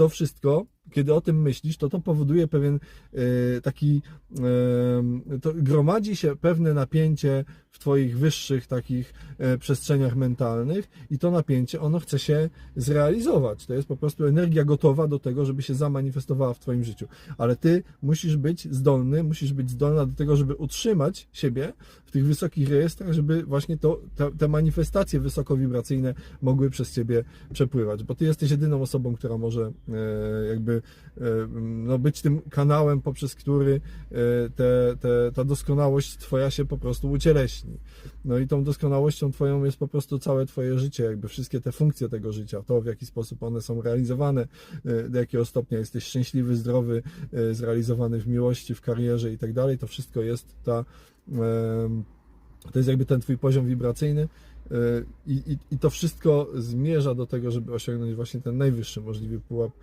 to wszystko, kiedy o tym myślisz, to to powoduje pewien e, taki, e, to gromadzi się pewne napięcie w Twoich wyższych takich e, przestrzeniach mentalnych i to napięcie, ono chce się zrealizować. To jest po prostu energia gotowa do tego, żeby się zamanifestowała w Twoim życiu. Ale Ty musisz być zdolny, musisz być zdolna do tego, żeby utrzymać siebie w tych wysokich rejestrach, żeby właśnie to, te, te manifestacje wysokowibracyjne mogły przez Ciebie przepływać, bo Ty jesteś jedyną osobą, która może e, jakby e, no, być tym kanałem, poprzez który te, te, ta doskonałość Twoja się po prostu ucieleśni. No i tą doskonałością Twoją jest po prostu całe Twoje życie, jakby wszystkie te funkcje tego życia, to w jaki sposób one są realizowane, e, do jakiego stopnia jesteś szczęśliwy, zdrowy, e, zrealizowany w miłości, w karierze i tak dalej, to wszystko jest ta to jest jakby ten twój poziom wibracyjny e, i, i, i to wszystko zmierza do tego, żeby osiągnąć właśnie ten najwyższy możliwy pułap